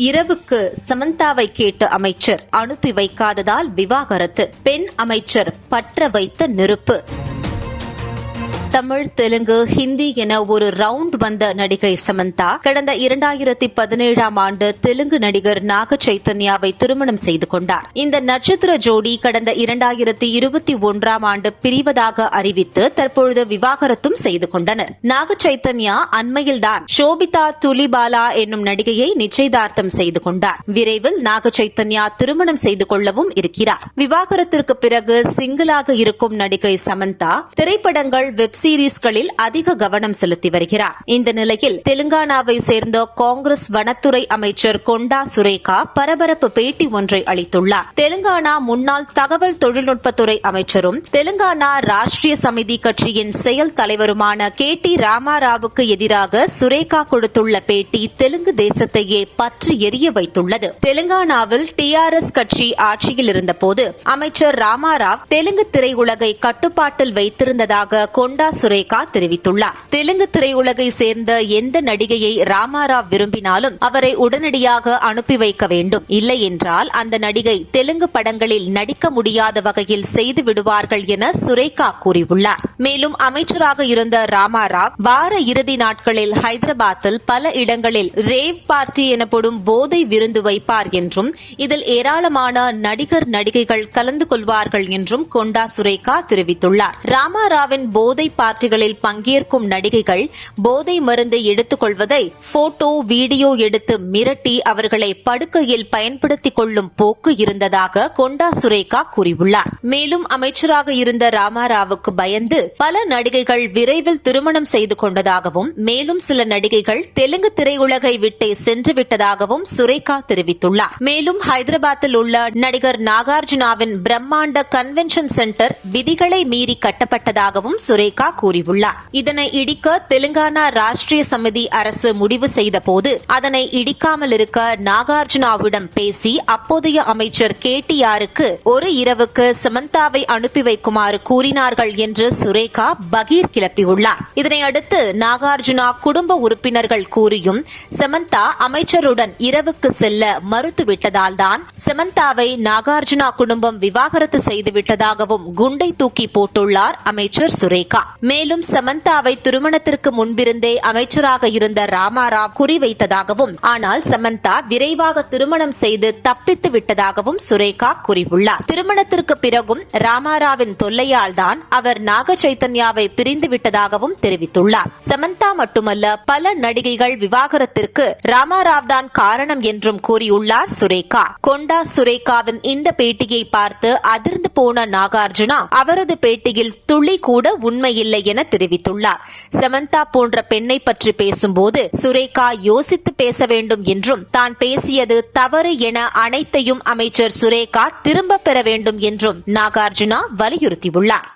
இரவுக்கு சமந்தாவை கேட்ட அமைச்சர் அனுப்பி வைக்காததால் விவாகரத்து. பெண் அமைச்சர் பற்ற வைத்த நெருப்பு. தமிழ் தெலுங்கு ஹிந்தி என ஒரு ரவுண்ட் வந்த நடிகை சமந்தா கடந்த இரண்டாயிரத்தி பதினேழாம் ஆண்டு தெலுங்கு நடிகர் நாக சைத்தன்யாவை திருமணம் செய்து கொண்டார். இந்த நட்சத்திர ஜோடி கடந்த இரண்டாயிரத்தி இருபத்தி ஒன்றாம் ஆண்டு பிரிவதாக அறிவித்து தற்பொழுது விவாகரத்தும் செய்து கொண்டனர். நாக சைத்தன்யா அண்மையில்தான் ஷோபிதா துலிபாலா என்னும் நடிகையை நிச்சயதார்த்தம் செய்து கொண்டார். விரைவில் நாக சைத்தன்யா திருமணம் செய்து கொள்ளவும் இருக்கிறார். விவாகரத்திற்கு பிறகு சிங்கிளாக இருக்கும் நடிகை சமந்தா திரைப்படங்கள் வெப் சீரீஸ்களில் அதிக கவனம் செலுத்தி வருகிறார். இந்த நிலையில் தெலுங்கானாவை சேர்ந்த காங்கிரஸ் வனத்துறை அமைச்சர் கொண்டா சுரேகா பரபரப்பு பேட்டி ஒன்றை அளித்துள்ளார். தெலுங்கானா முன்னாள் தகவல் தொழில்நுட்பத்துறை அமைச்சரும் தெலுங்கானா ராஷ்டிரிய சமிதி கட்சியின் செயல் தலைவருமான கே டி ராமாராவுக்கு எதிராக சுரேகா கொடுத்துள்ள பேட்டி தெலுங்கு தேசத்தையே பற்றி எரிய வைத்துள்ளது. தெலுங்கானாவில் டிஆர்எஸ் கட்சி ஆட்சியில் இருந்தபோது அமைச்சர் ராமாராவ் தெலுங்கு திரையுலகை கட்டுப்பாட்டில் வைத்திருந்ததாக கொண்டா சுரேகா தெரிவித்துள்ளார். தெலுங்கு திரையுலகை சேர்ந்த எந்த நடிகையை ராமாராவ் விரும்பினாலும் அவரை உடனடியாக அனுப்பி வைக்க வேண்டும். இல்லை என்றால் அந்த நடிகை தெலுங்கு படங்களில் நடிக்க முடியாத வகையில் செய்து விடுவார்கள் என சுரேகா கூறியுள்ளார். மேலும் அமைச்சராக இருந்த ராமாராவ் வார இறுதி நாட்களில் ஹைதராபாத்தில் பல இடங்களில் ரேவ் பார்ட்டி எனப்படும் போதை விருந்து வைப்பார் என்றும் இதில் ஏராளமான நடிகர் நடிகைகள் கலந்து கொள்வார்கள் என்றும் கொண்டா சுரேகா தெரிவித்துள்ளார். ராமாராவின் போதை பார்ட்டிகளில் பங்கேற்கும் நடிகைகள் போதை மருந்தை எடுத்துக் கொள்வதை போட்டோ வீடியோ எடுத்து மிரட்டி அவர்களை படுக்கையில் பயன்படுத்திக் கொள்ளும் போக்கு இருந்ததாக கொண்டா சுரேகா கூறியுள்ளார். மேலும் அமைச்சராக இருந்த ராமாராவுக்கு பயந்து பல நடிகைகள் விரைவில் திருமணம் செய்து கொண்டதாகவும் மேலும் சில நடிகைகள் தெலுங்கு திரையுலகை விட்டே சென்று விட்டதாகவும் சுரேகா தெரிவித்துள்ளார். மேலும் ஹைதராபாத்தில் உள்ள நடிகர் நாகார்ஜுனாவின் பிரம்மாண்ட கன்வென்ஷன் சென்டர் விதிகளை மீறி கட்டப்பட்டதாகவும் சுரேகா கூறியுள்ளார். இதனை இடிக்க தெலுங்கானா ராஷ்டிரிய சமிதி அரசு முடிவு செய்த போது அதனை இடிக்காமல் இருக்க நாகார்ஜுனாவிடம் பேசி அப்போதைய அமைச்சர் கே டி ஆருக்கு ஒரு இரவுக்கு சமந்தாவை அனுப்பி வைக்குமாறு கூறினார்கள் என்று சுரேகா பகீர் கிளப்பியுள்ளார். இதனை அடுத்து நாகார்ஜுனா குடும்ப உறுப்பினர்கள் கூறியும் சமந்தா அமைச்சருடன் இரவுக்கு செல்ல மறுத்துவிட்டதால் தான் சமந்தாவை நாகார்ஜுனா குடும்பம் விவாகரத்து செய்துவிட்டதாகவும் குண்டை தூக்கி போட்டுள்ளார் அமைச்சர் சுரேகா. மேலும் சமந்தாவை திருமணத்திற்கு முன்பிருந்தே அமைச்சராக இருந்த ராமாராவ் குறிவைத்ததாகவும் ஆனால் சமந்தா விரைவாக திருமணம் செய்து தப்பித்து விட்டதாகவும் சுரேகா கூறியுள்ளார். திருமணத்திற்கு பிறகும் ராமாராவின் தொல்லையால் தான் அவர் நாக சைத்தன்யாவை பிரிந்து விட்டதாகவும் தெரிவித்துள்ளார். சமந்தா மட்டுமல்ல பல நடிகைகள் விவாகரத்திற்கு ராமாராவ் தான் காரணம் என்றும் கூறியுள்ளார் சுரேகா. கொண்டா சுரேகாவின் இந்த பேட்டியை பார்த்து அதிர்ந்து போன நாகார்ஜுனா அவரது பேட்டியில் துளி கூட உண்மையில்லை என தெரிவித்துள்ளார். சமந்தா போன்ற பெண்ணை பற்றி பேசும்போது சுரேகா யோசித்து பேச வேண்டும் என்றும் தான் பேசியது தவறு என அனைத்தையும் அமைச்சர் சுரேகா திரும்பப் பெற வேண்டும் என்றும் நாகார்ஜுனா வலியுறுத்தியுள்ளார்.